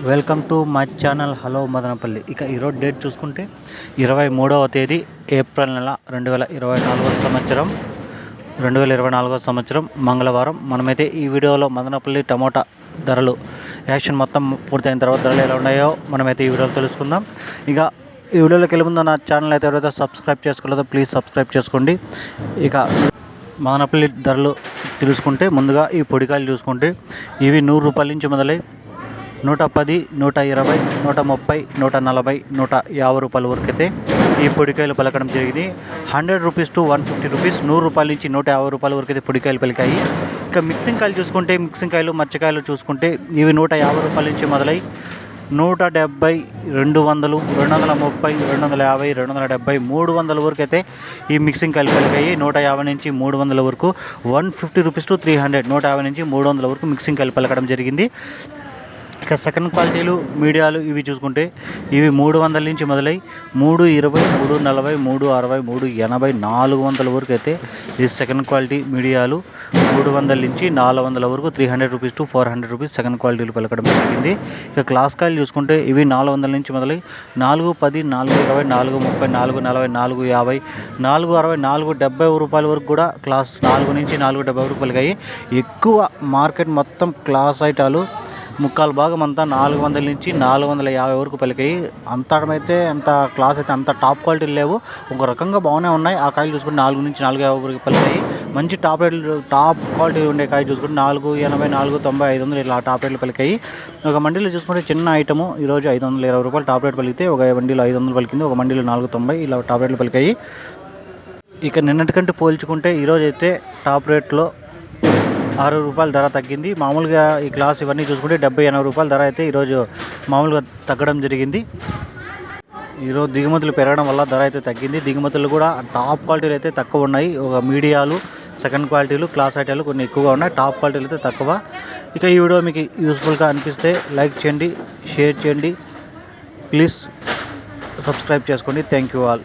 Welcome to my channel. Hello Madanapalle. ఇక ఈరోజు date చూసుకుంటే ఇరవై మూడవ తేదీ ఏప్రిల్ నెల రెండు వేల ఇరవై నాలుగవ సంవత్సరం. రెండు వేల ఇరవై నాలుగవ సంవత్సరం మంగళవారం. మనమైతే ఈ వీడియోలో మదనపల్లి టమోటా ధరలు యాక్షన్ మొత్తం పూర్తయిన తర్వాత ధరలు ఎలా ఉన్నాయో మనమైతే ఈ వీడియోలో తెలుసుకుందాం. ఇక ఈ వీడియోలోకి వెళ్ళి ముందు నా ఛానల్ అయితే ఎవరైతే సబ్స్క్రైబ్ చేసుకోలేదో ప్లీజ్ సబ్స్క్రైబ్ చేసుకోండి. ఇక మదనపల్లి ధరలు తెలుసుకుంటే ముందుగా ఈ పొడికాయలు చూసుకుంటే ఇవి నూరు రూపాయల నుంచి మొదలై నూట పది నూట ఇరవై నూట ముప్పై నూట నలభై నూట యాభై రూపాయల వరకు అయితే ఈ పొడికాయలు పలకడం జరిగింది. Hundred rupees to one fifty rupees నూరు రూపాయల నుంచి నూట యాభై రూపాయల వరకు అయితే పొడికాయలు పలికాయి. ఇంకా మిక్సింగ్ కాయలు చూసుకుంటే మిక్సింగ్ కాయలు మచ్చకాయలు చూసుకుంటే ఇవి నూట యాభై రూపాయల నుంచి మొదలై నూట డెబ్బై రెండు వందలు రెండు వందల ముప్పై రెండు వందల యాభై రెండు వందల డెబ్బై మూడు వందల వరకు అయితే ఈ మిక్సింగ్ కాయలు పలికాయి. నూట యాభై నుంచి మూడు వందల వరకు one fifty rupees to three hundred నూట యాభై నుంచి మూడు వందల వరకు మిక్సింగ్ కాయలు పలకడం జరిగింది. ఇక సెకండ్ క్వాలిటీలు మీడియాలు ఇవి చూసుకుంటే ఇవి మూడు వందల నుంచి మొదలై మూడు ఇరవై మూడు నలభై మూడు అరవై మూడు ఎనభై నాలుగు వందల వరకు అయితే ఈ సెకండ్ క్వాలిటీ మీడియాలు మూడు వందల నుంచి నాలుగు వందల వరకు three hundred rupees to four hundred rupees second క్వాలిటీలు పలకడం జరిగింది. ఇక క్లాస్ కాయలు చూసుకుంటే ఇవి నాలుగు వందల నుంచి మొదలై నాలుగు పది నాలుగు ఇరవై నాలుగు ముప్పై నాలుగు నలభై నాలుగు యాభై నాలుగు అరవై నాలుగు డెబ్బై రూపాయల వరకు కూడా క్లాస్ నాలుగు నుంచి నాలుగు డెబ్బై వరకు పలికాయి. ఎక్కువ మార్కెట్ మొత్తం క్లాస్ ఐటాలు ముక్కాలు భాగం అంతా నాలుగు వందల నుంచి నాలుగు వందల యాభై వరకు పలికాయి. అంతమైతే అంత క్లాస్ అయితే అంత టాప్ క్వాలిటీ లేవు. ఒక రకంగా బాగానే ఉన్నాయి. ఆ కాయలు చూసుకుంటే నాలుగు నుంచి నాలుగు యాభై వరకు పలికాయి. మంచి టాప్ రేట్లు టాప్ క్వాలిటీ ఉండే కాయ చూసుకుంటే నాలుగు ఎనభై నాలుగు తొంభై ఐదు వందలు ఇలా టాప్ రేట్లు పలికాయి. ఒక మండీలో చూసుకుంటే చిన్న ఐటము. ఈరోజు ఐదు వందల ఇరవై రూపాయలు టాప్ రేట్ పలికితే ఒక మండీలో ఐదు వందలు పలికింది. ఒక మండీలో నాలుగు తొంభై ఇలా టాప్ రేట్లు పలికాయి. ఇక నిన్నటికంటే పోల్చుకుంటే ఈరోజైతే టాప్ రేట్లో ఆరు రూపాయల ధర తగ్గింది. మామూలుగా ఈ క్లాస్ ఇవన్నీ చూసుకుంటే డెబ్బై ఎనభై రూపాయల ధర అయితే ఈరోజు మామూలుగా తగ్గడం జరిగింది. ఈరోజు దిగుమతులు పెరగడం వల్ల ధర అయితే తగ్గింది. దిగుమతులు కూడా టాప్ క్వాలిటీలు అయితే తక్కువ ఉన్నాయి. ఒక మీడియాలు సెకండ్ క్వాలిటీలు క్లాస్ ఐటీలు కొన్ని ఎక్కువగా ఉన్నాయి. టాప్ క్వాలిటీలు అయితే తక్కువ. ఇక ఈ వీడియో మీకు యూస్ఫుల్గా అనిపిస్తే లైక్ చేయండి షేర్ చేయండి. ప్లీజ్ సబ్స్క్రైబ్ చేసుకోండి. Thank you all.